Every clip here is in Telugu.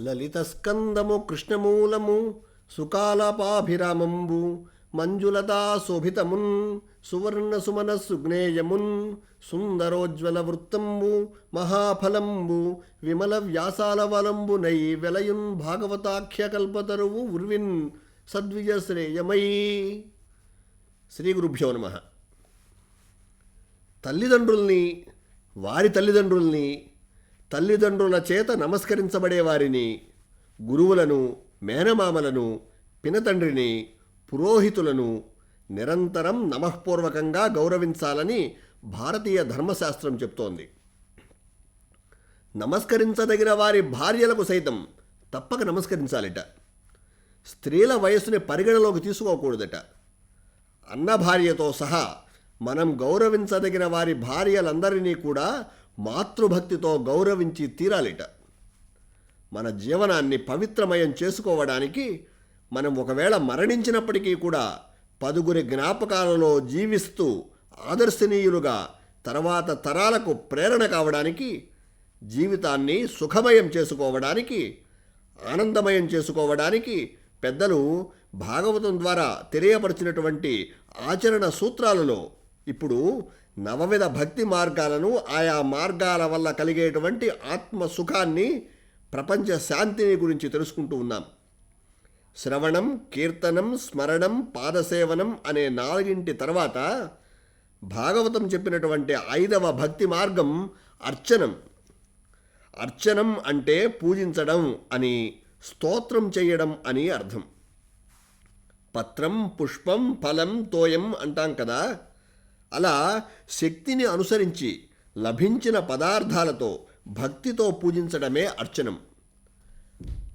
లలితస్కందము కృష్ణమూలము సుకాలపాభిరామంబు మంజులతా శోభితమున్ సువర్ణ సుమనస్సు జ్ఞేయమున్ సుందరోజ్వల వృత్తంబు మహాఫలంబు విమల వ్యాసాల వలంబునై వెలయున్ భాగవతాఖ్య కల్పతరువు ఉర్విన్ సద్విజశ్రేయమై. శ్రీ గురుభ్యో నమ. తల్లిదండ్రుల్ని వారి తల్లిదండ్రుల్ని తల్లిదండ్రుల చేత నమస్కరించబడే వారిని గురువులను మేనమామలను పినతండ్రిని పురోహితులను నిరంతరం నమఃపూర్వకంగా గౌరవించాలని భారతీయ ధర్మశాస్త్రం చెప్తోంది. నమస్కరించదగిన వారి భార్యలకు సైతం తప్పక నమస్కరించాలిట. స్త్రీల వయస్సుని పరిగణలోకి తీసుకోకూడదట. అన్న భార్యతో సహా మనం గౌరవించదగిన వారి భార్యలందరినీ కూడా మాతృభక్తితో గౌరవించి తీరాలిట. మన జీవనాన్ని పవిత్రమయం చేసుకోవడానికి మనం ఒకవేళ మరణించినప్పటికీ కూడా పదుగురి జ్ఞాపకాలలో జీవిస్తూ ఆదర్శనీయులుగా తర్వాత తరాలకు ప్రేరణ కావడానికి జీవితాన్ని సుఖమయం చేసుకోవడానికి ఆనందమయం చేసుకోవడానికి పెద్దలు భాగవతం ద్వారా తెలియపరిచినటువంటి ఆచరణ సూత్రాలలో ఇప్పుడు నవవిధ భక్తి మార్గాలను ఆయా మార్గాల వల్ల కలిగేటువంటి ఆత్మ సుఖాన్ని ప్రపంచ శాంతిని గురించి తెలుసుకుంటూ ఉన్నాం. శ్రవణం కీర్తనం స్మరణం పాదసేవనం అనే నాలుగింటి తర్వాత భాగవతం చెప్పినటువంటి ఐదవ భక్తి మార్గం అర్చనం. అర్చనం అంటే పూజించడం అని స్తోత్రం చేయడం అని అర్థం. పత్రం పుష్పం ఫలం తోయం అంటాం కదా. అలా శక్తిని అనుసరించి లభించిన పదార్థాలతో భక్తితో పూజించడమే అర్చనం.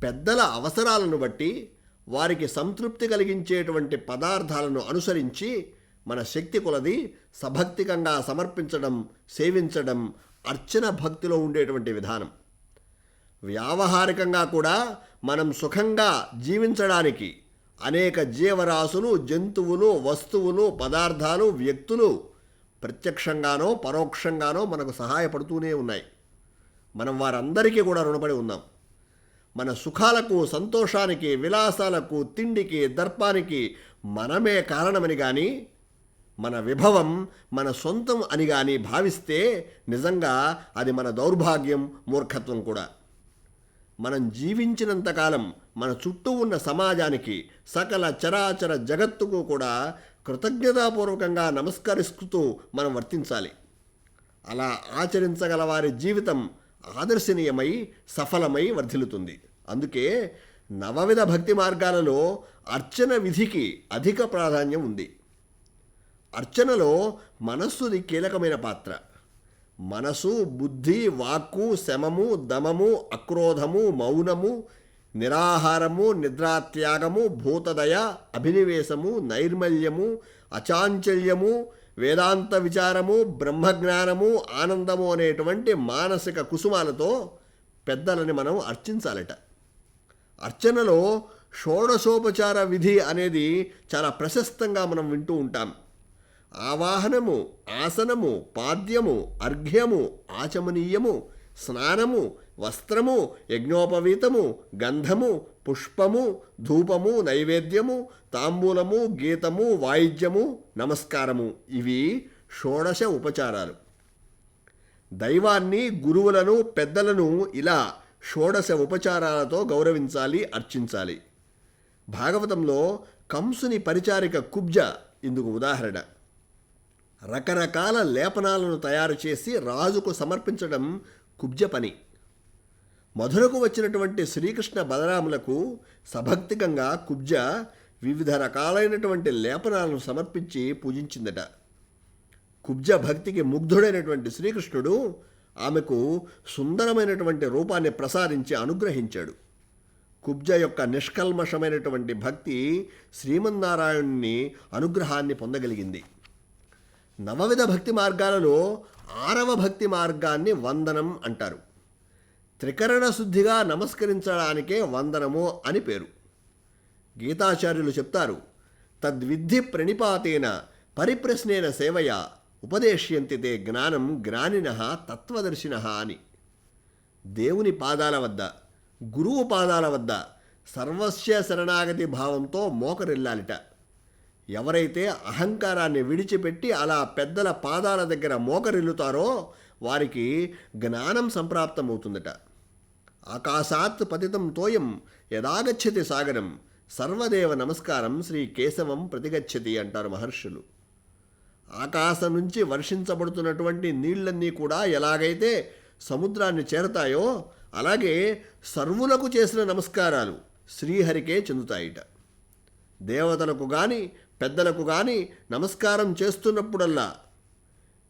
పెద్దల అవసరాలను బట్టి వారికి సంతృప్తి కలిగించేటువంటి పదార్థాలను అనుసరించి మన శక్తి కొలది సభక్తికంగా సమర్పించడం సేవించడం అర్చన భక్తిలో ఉండేటువంటి విధానం. వ్యావహారికంగా కూడా మనం సుఖంగా జీవించడానికి అనేక జీవరాశులు జంతువులు వస్తువులు పదార్థాలు వ్యక్తులు ప్రత్యక్షంగానో పరోక్షంగానో మనకు సహాయపడుతూనే ఉన్నాయి. మనం వారందరికీ కూడా రుణపడి ఉన్నాం. మన సుఖాలకు సంతోషానికి విలాసాలకు తిండికి దర్పానికి మనమే కారణమని కానీ మన విభవం మన సొంతం అని కానీ భావిస్తే నిజంగా అది మన దౌర్భాగ్యం మూర్ఖత్వం కూడా. మనం జీవించినంతకాలం మన చుట్టూ ఉన్న సమాజానికి సకల చరాచర జగత్తుకు కూడా కృతజ్ఞతాపూర్వకంగా నమస్కరిస్తూ మనం వర్తించాలి. అలా ఆచరించగల వారి జీవితం ఆదర్శనీయమై సఫలమై వర్ధిల్లుతుంది. అందుకే నవవిధ భక్తి మార్గాలలో అర్చన విధికి అధిక ప్రాధాన్యం ఉంది. అర్చనలో మనస్సుది కీలకమైన పాత్ర. మనసు బుద్ధి వాక్కు శమము దమము అక్రోధము మౌనము నిరాహారము నిద్రాత్యాగము భూతదయ అభినివేశము నైర్మల్యము అచాంచల్యము వేదాంత విచారము బ్రహ్మజ్ఞానము ఆనందము అనేటువంటి మానసిక కుసుమాలతో పెద్దలని మనం అర్చించాలట. అర్చనలో షోడశోపచార విధి అనేది చాలా ప్రశస్తంగా మనం వింటూ ఉంటాం. ఆవాహనము ఆసనము పాద్యము అర్ఘ్యము ఆచమనీయము స్నానము వస్త్రము యజ్ఞోపవీతము గంధము పుష్పము ధూపము నైవేద్యము తాంబూలము గీతము వాయిద్యము నమస్కారము. ఇవి షోడశ ఉపచారాలు. దైవాన్ని గురువులను పెద్దలను ఇలా షోడశ ఉపచారాలతో గౌరవించాలి అర్చించాలి. భాగవతంలో కంసుని పరిచారిక కుబ్జ ఇందుకు ఉదాహరణ. రకరకాల లేపనాలను తయారు చేసి రాజుకు సమర్పించడం కుబ్జ పని. మధురకు వచ్చినటువంటి శ్రీకృష్ణ బలరాములకు సభక్తికంగా కుబ్జ వివిధ రకాలైనటువంటి లేపనాలను సమర్పించి పూజించిందట. కుబ్జ భక్తికి ముగ్ధుడైనటువంటి శ్రీకృష్ణుడు ఆమెకు సుందరమైనటువంటి రూపాన్ని ప్రసారించి అనుగ్రహించాడు. కుబ్జ యొక్క నిష్కల్మషమైనటువంటి భక్తి శ్రీమన్నారాయణుని అనుగ్రహాన్ని పొందగలిగింది. నవవిధ భక్తి మార్గాలలో ఆరవ భక్తి మార్గాన్ని వందనం అంటారు. త్రికరణ శుద్ధిగా నమస్కరించడానికే వందనము అని పేరు. గీతాచార్యులు చెప్తారు తద్విద్ధి ప్రణిపాతేన పరిప్రశ్నేన సేవయ ఉపదేశ్యంతితే జ్ఞానం జ్ఞానిన తత్వదర్శిన అని. దేవుని పాదాల వద్ద గురువు పాదాల వద్ద సర్వస్య శరణాగతి భావంతో మోకరిల్లాలిట. ఎవరైతే అహంకారాన్ని విడిచిపెట్టి అలా పెద్దల పాదాల దగ్గర మోకరిల్లుతారో వారికి జ్ఞానం సంప్రాప్తమవుతుందట. ఆకాశాత్ పతితం తోయం యదాగచ్చతి సాగరం. సర్వదేవ నమస్కారం శ్రీ కేశవం ప్రతిగచ్చతి అంటారు మహర్షులు. ఆకాశం నుంచి వర్షించబడుతున్నటువంటి నీళ్ళన్నీ కూడా ఎలాగైతే సముద్రాన్ని చేరతాయో అలాగే సర్వులకు చేసిన నమస్కారాలు శ్రీహరికే చెందుతాయిట. దేవతలకు గాని పెద్దలకు గాని నమస్కారం చేస్తున్నప్పుడల్లా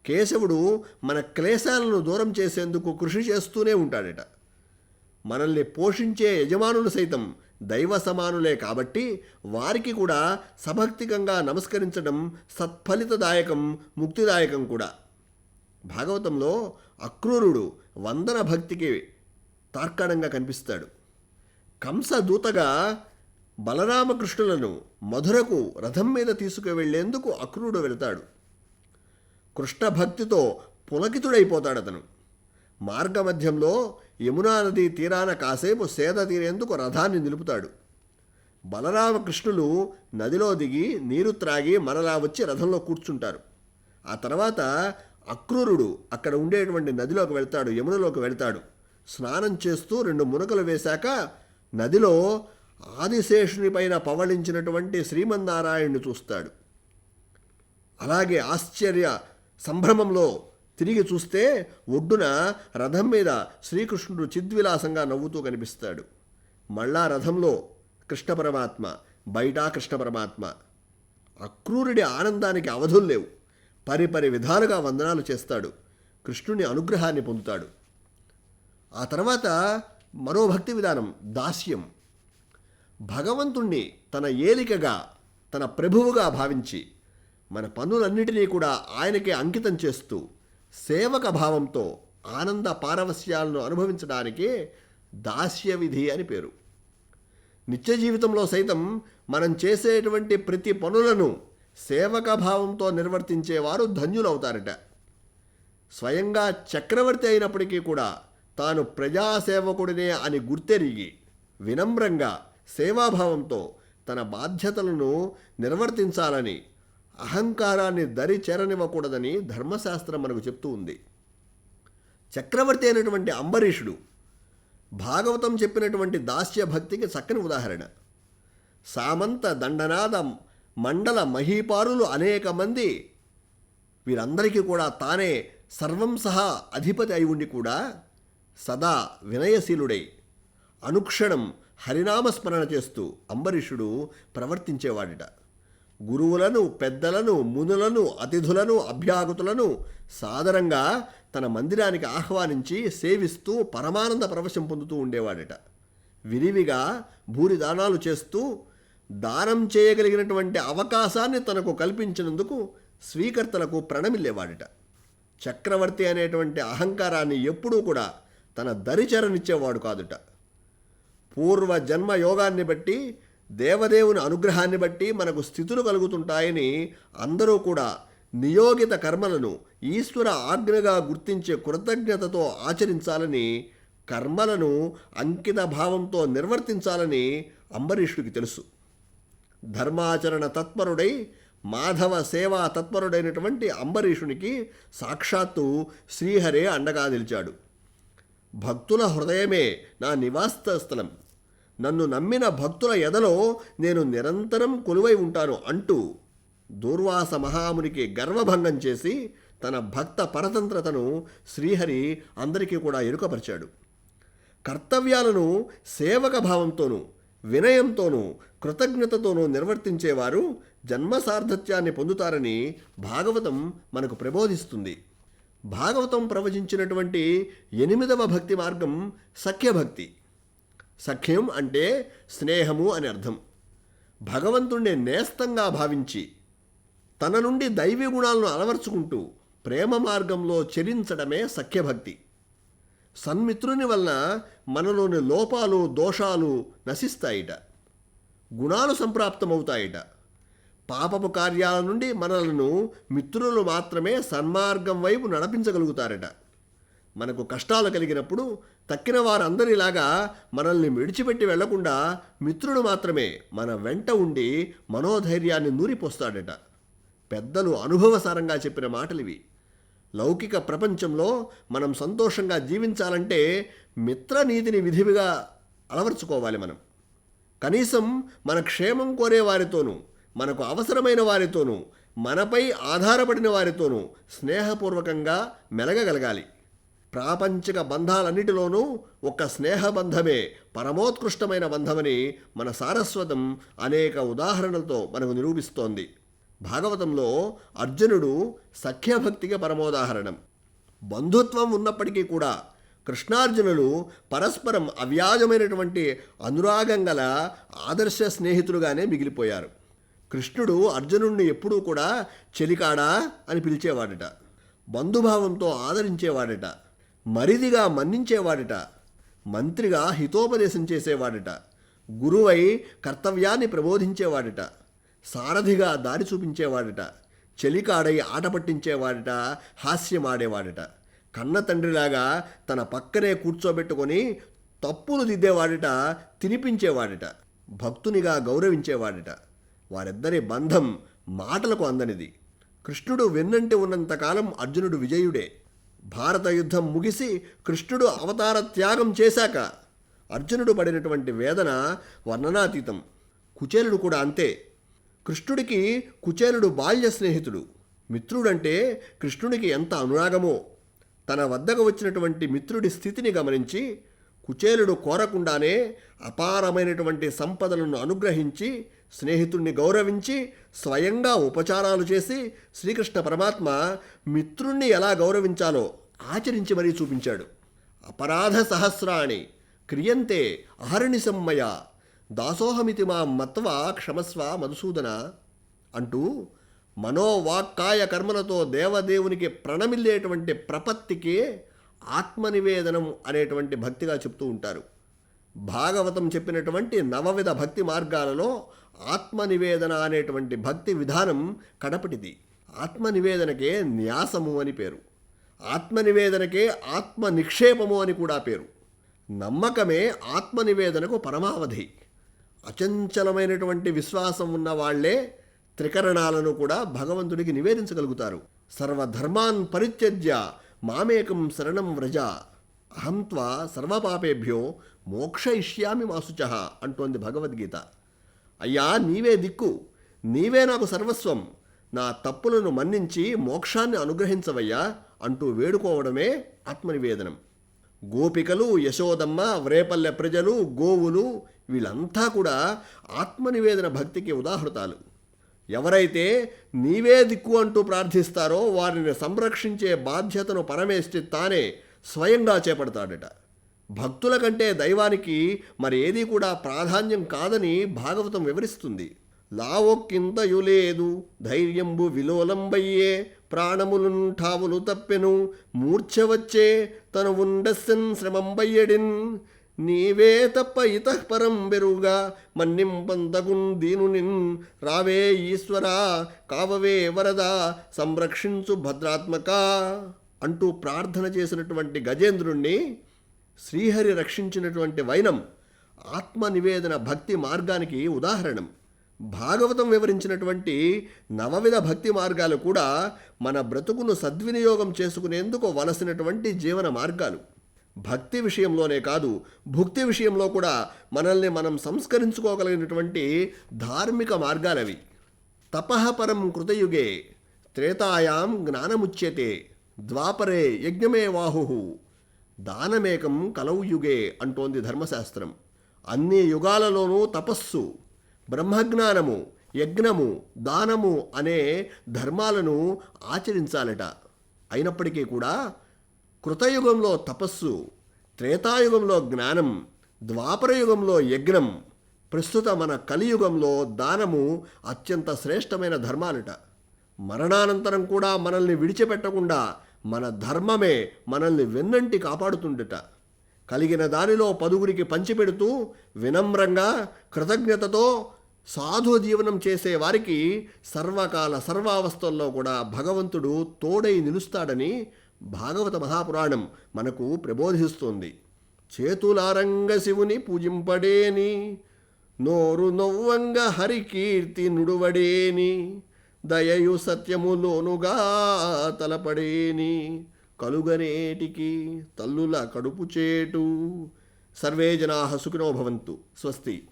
కేశవుడు మన క్లేశాలను దూరం చేసేందుకు కృషి చేస్తూనే ఉంటాడట. మనల్ని పోషించే యజమానులు సైతం దైవ సమానులే కాబట్టి వారికి కూడా సభక్తికంగా నమస్కరించడం సత్ఫలితదాయకం ముక్తిదాయకం కూడా. భాగవతంలో అక్రూరుడు వందన భక్తికి తార్కాణంగా కనిపిస్తాడు. కంస దూతగా బలరామకృష్ణులను మధురకు రథం మీద తీసుకువెళ్ళేందుకు అక్రూరుడు వెళ్తాడు. కృష్ణ భక్తితో పులకితుడైపోతాడు అతను మార్గమధ్యంలో యమునా నదీ తీరాన కాసేపు సేద తీరేందుకు రథాన్ని నిలుపుతాడు. బలరామకృష్ణులు నదిలో దిగి నీరు త్రాగి మరలా వచ్చి రథంలో కూర్చుంటారు. ఆ తర్వాత అక్రూరుడు అక్కడ ఉండేటువంటి నదిలోకి వెళ్తాడు యమునలోకి వెళ్తాడు. స్నానం చేస్తూ రెండు మునకలు వేశాక నదిలో ఆదిశేషుని పైన పవళించినటువంటి శ్రీమన్నారాయణుని చూస్తాడు. అలాగే ఆశ్చర్య సంభ్రమంలో తిరిగి చూస్తే ఒడ్డున రథం మీద శ్రీకృష్ణుడు చిద్విలాసంగా నవ్వుతూ కనిపిస్తాడు. మళ్ళా రథంలో కృష్ణ పరమాత్మ బయట కృష్ణ పరమాత్మ. అక్రూరుడి ఆనందానికి అవధులు లేవు. పరిపరి విధాలుగా వందనాలు చేస్తాడు. కృష్ణుని అనుగ్రహాన్ని పొందుతాడు. ఆ తర్వాత మరో భక్తి విధానం దాస్యం. భగవంతుణ్ణి తన ఏలికగా తన ప్రభువుగా భావించి మన పనులన్నిటినీ కూడా ఆయనకే అంకితం చేస్తూ సేవక భావంతో ఆనంద పారవస్యాలను అనుభవించడానికే దాస్య విధి అని పేరు. నిత్య జీవితంలో సైతం మనం చేసేటువంటి ప్రతి పనులను సేవక భావంతో నిర్వర్తించేవారు ధన్యులవుతారట. స్వయంగా చక్రవర్తి అయినప్పటికీ కూడా తాను ప్రజాసేవకుడినే అని గుర్తెరిగి వినమ్రంగా సేవాభావంతో తన బాధ్యతలను నిర్వర్తించాలని అహంకారాన్ని దరి చేరనివ్వకూడదని ధర్మశాస్త్రం మనకు చెప్తూ ఉంది. చక్రవర్తి అయినటువంటి అంబరీషుడు భాగవతం చెప్పినటువంటి దాస్య భక్తికి చక్కని ఉదాహరణ. సామంత దండనాద మండల మహీపారులు అనేక మంది వీరందరికీ కూడా తానే సర్వం సహా అధిపతి అయి ఉండి కూడా సదా వినయశీలుడై అనుక్షణం హరినామస్మరణ చేస్తూ అంబరీషుడు ప్రవర్తించేవాడిట. గురువులను పెద్దలను మునులను అతిథులను అభ్యాగతులను సాదరంగా తన మందిరానికి ఆహ్వానించి సేవిస్తూ పరమానంద ప్రవశం పొందుతూ ఉండేవాడట. విరివిగా భూరి దానాలు చేస్తూ దానం చేయగలిగినటువంటి అవకాశాన్ని తనకు కల్పించినందుకు స్వీకర్తలకు ప్రణమిల్లేవాడట. చక్రవర్తి అనేటువంటి అహంకారాన్ని ఎప్పుడూ కూడా తన దరిచరనిచ్చేవాడు కాదుట. పూర్వ జన్మ యోగాన్ని బట్టి దేవదేవుని అనుగ్రహాన్ని బట్టి మనకు స్థితులు కలుగుతుంటాయని అందరూ కూడా నియోగిత కర్మలను ఈశ్వర ఆజ్ఞగా గుర్తించే కృతజ్ఞతతో ఆచరించాలని కర్మలను అంకిత భావంతో నిర్వర్తించాలని అంబరీషుడికి తెలుసు. ధర్మాచరణ తత్పరుడై మాధవ సేవా తత్పరుడైనటువంటి అంబరీషునికి సాక్షాత్తు శ్రీహరే అండగా నిలిచాడు. భక్తుల హృదయమే నా నివాస స్థలం నన్ను నమ్మిన భక్తుల ఎదలో నేను నిరంతరం కొలువై ఉంటాను అంటూ దూర్వాస మహామునికి గర్వభంగం చేసి తన భక్త పరతంత్రతను శ్రీహరి అందరికీ కూడా ఎరుకపరిచాడు. కర్తవ్యాలను సేవక భావంతోనూ వినయంతోనూ కృతజ్ఞతతోనూ నిర్వర్తించేవారు జన్మ సార్థత్యాన్ని పొందుతారని భాగవతం మనకు ప్రబోధిస్తుంది. భాగవతం ప్రవచించినటువంటి ఎనిమిదవ భక్తి మార్గం సఖ్యభక్తి. సఖ్యం అంటే స్నేహము అని అర్థం. భగవంతుణ్ణి నేస్తంగా భావించి తన నుండి దైవీ గుణాలను అలవర్చుకుంటూ ప్రేమ మార్గంలో చెరించడమే సఖ్యభక్తి. సన్మిత్రుని వలన మనలోని లోపాలు దోషాలు నశిస్తాయిట. గుణాలు సంప్రాప్తమవుతాయిట. పాపపు కార్యాల నుండి మనలను మిత్రులు మాత్రమే సన్మార్గం వైపు నడిపించగలుగుతారట. మనకు కష్టాలు కలిగినప్పుడు తక్కిన వారందరిలాగా మనల్ని విడిచిపెట్టి వెళ్ళకుండా మిత్రుడు మాత్రమే మన వెంట ఉండి మనోధైర్యాన్ని నూరిపోస్తాడట. పెద్దలు అనుభవసారంగా చెప్పిన మాటలివి. లౌకిక ప్రపంచంలో మనం సంతోషంగా జీవించాలంటే మిత్రనీతిని విధివిగా అలవర్చుకోవాలి మనం. కనీసం మన క్షేమం కోరే వారితోనూ మనకు అవసరమైన వారితోనూ మనపై ఆధారపడిన వారితోనూ స్నేహపూర్వకంగా మెలగగలగాలి. ప్రాపంచిక బంధాలన్నిటిలోనూ ఒక స్నేహబంధమే పరమోత్కృష్టమైన బంధమని మన సారస్వతం అనేక ఉదాహరణలతో మనకు నిరూపిస్తోంది. భాగవతంలో అర్జునుడు సఖ్యభక్తికి పరమోదాహరణం. బంధుత్వం ఉన్నప్పటికీ కూడా కృష్ణార్జునులు పరస్పరం అవ్యాజమైనటువంటి అనురాగం గల ఆదర్శ స్నేహితులుగానే మిగిలిపోయారు. కృష్ణుడు అర్జునుడిని ఎప్పుడూ కూడా చెలికాడా అని పిలిచేవాడట. బంధుభావంతో ఆదరించేవాడట. మరిదిగా మన్నించేవాడట మంత్రిగా హితోపదేశం చేసేవాడట గురువై కర్తవ్యాన్ని ప్రబోధించేవాడట సారథిగా దారి చూపించేవాడట చెలికాడై ఆట పట్టించేవాడట హాస్యమాడేవాడట కన్న తండ్రిలాగా తన పక్కనే కూర్చోబెట్టుకొని తప్పులు దిద్దేవాడట తినిపించేవాడట భక్తునిగా గౌరవించేవాడట. వారిద్దరి బంధం మాటలకు అందనిది. కృష్ణుడు వెన్నంటి ఉన్నంతకాలం అర్జునుడు విజయుడే. భారత యుద్ధం ముగిసి కృష్ణుడు అవతార త్యాగం చేశాక అర్జునుడు పడినటువంటి వేదన వర్ణనాతీతం. కుచేలుడు కూడా అంతే. కృష్ణుడికి కుచేలుడు బాల్య స్నేహితుడు. మిత్రుడంటే కృష్ణుడికి ఎంత అనురాగమో. తన వద్దకు వచ్చినటువంటి మిత్రుడి స్థితిని గమనించి కుచేలుడు కోరకుండానే అపారమైనటువంటి సంపదలను అనుగ్రహించి స్నేహితుణ్ణి గౌరవించి స్వయంగా ఉపచారాలు చేసి శ్రీకృష్ణ పరమాత్మ మిత్రుణ్ణి ఎలా గౌరవించాలో ఆచరించి మరీ చూపించాడు. అపరాధ సహస్రాణి క్రియంతే అహర్నిశమ్మయ దాసోహమితి మా మత్వ క్షమస్వ మధుసూదన అంటూ మనోవాక్కాయ కర్మలతో దేవదేవునికి ప్రణమిల్లేటువంటి ప్రపత్తికి ఆత్మనివేదనం అనేటువంటి భక్తిగా చెప్తూ ఉంటారు. భాగవతం చెప్పినటువంటి నవవిధ భక్తి మార్గాలలో ఆత్మనివేదన అనేటువంటి భక్తి విధానం కడపటిది. ఆత్మనివేదనకే న్యాసము అని పేరు. ఆత్మనివేదనకే ఆత్మ నిక్షేపము అని కూడా పేరు. నమ్మకమే ఆత్మనివేదనకు పరమావధి. అచంచలమైనటువంటి విశ్వాసం ఉన్న వాళ్ళే త్రికరణాలను కూడా భగవంతుడికి నివేదించగలుగుతారు. సర్వధర్మాన్ పరిత్యజ్య మామేకం శరణం వ్రజ. అహంత్వ సర్వపాపేభ్యో సర్వపాపేభ్యో మోక్షయిష్యామి మాసుచ అంటోంది భగవద్గీత. అయ్యా నీవే దిక్కు. నీవే నాకు సర్వస్వం. నా తప్పులను మన్నించి మోక్షాన్ని అనుగ్రహించవయ్యా అంటూ వేడుకోవడమే ఆత్మనివేదనం. గోపికలు యశోదమ్మ వ్రేపల్లె ప్రజలు గోవులు వీళ్ళంతా కూడా ఆత్మనివేదన భక్తికి ఉదాహృతాలు. ఎవరైతే నీవే దిక్కు అంటూ ప్రార్థిస్తారో వారిని సంరక్షించే బాధ్యతను పరమేష్టి తానే స్వయంగా చేపడతాడట. భక్తుల కంటే దైవానికి మరి ఏది కూడా ప్రాధాన్యం కాదని భాగవతం వివరిస్తుంది. లావొక్కింతయులేదు ధైర్యంబు విలోలంబయ్యే ప్రాణములుంఠావులు తప్పెను మూర్ఛవచ్చే తను ఉండస్సన్ శ్రమంబయ్యడిన్. నీవే తప్ప ఇతఃపరం బెరుగా మన్నింపంతగున్ దీనునిన్. రావే ఈశ్వరా కావవే వరద సంరక్షించు భద్రాత్మక. అంటూ ప్రార్థన చేసినటువంటి గజేంద్రుణ్ణి శ్రీహరి రక్షించినటువంటి వైనం ఆత్మనివేదన భక్తి మార్గానికి ఉదాహరణం. భాగవతం వివరించినటువంటి నవవిధ భక్తి మార్గాలు కూడా మన బ్రతుకును సద్వినియోగం చేసుకునేందుకు వలసినటువంటి జీవన మార్గాలు. భక్తి విషయంలోనే కాదు భుక్తి విషయంలో కూడా మనల్ని మనం సంస్కరించుకోగలిగినటువంటి ధార్మిక మార్గాలవి. తపహపరం కృతయుగే త్రేతాయాం జ్ఞానముచ్యతే ద్వాపరే యజ్ఞమే వాహు. దానమేకం కలవుయుగే అంటోంది ధర్మశాస్త్రం. అన్ని యుగాలలోనూ తపస్సు బ్రహ్మజ్ఞానము యజ్ఞము దానము అనే ధర్మాలను ఆచరించాలట. అయినప్పటికీ కూడా కృతయుగంలో తపస్సు త్రేతాయుగంలో జ్ఞానం ద్వాపరయుగంలో యజ్ఞం ప్రస్తుత మన కలియుగంలో దానము అత్యంత శ్రేష్టమైన ధర్మాలట. మరణానంతరం కూడా మనల్ని విడిచిపెట్టకుండా మన ధర్మమే మనల్ని వెన్నంటి కాపాడుతుండట. కలిగిన దానిలో పదుగురికి పంచిపెడుతూ వినమ్రంగా కృతజ్ఞతతో సాధు జీవనం చేసే వారికి సర్వకాల సర్వావస్థల్లో కూడా భగవంతుడు తోడై నిలుస్తాడని భాగవత మహాపురాణం మనకు ప్రబోధిస్తుంది. చేతులారంగ శివుని పూజింపడేని నోరు నొవ్వంగ హరికీర్తి నుడువడేని. దయయు సత్యములోనుగా తలపడేని కలుగనేటికి తల్లుల కడుపు చేటు. సర్వే జనా సుఖినో భవంతు. స్వస్తి.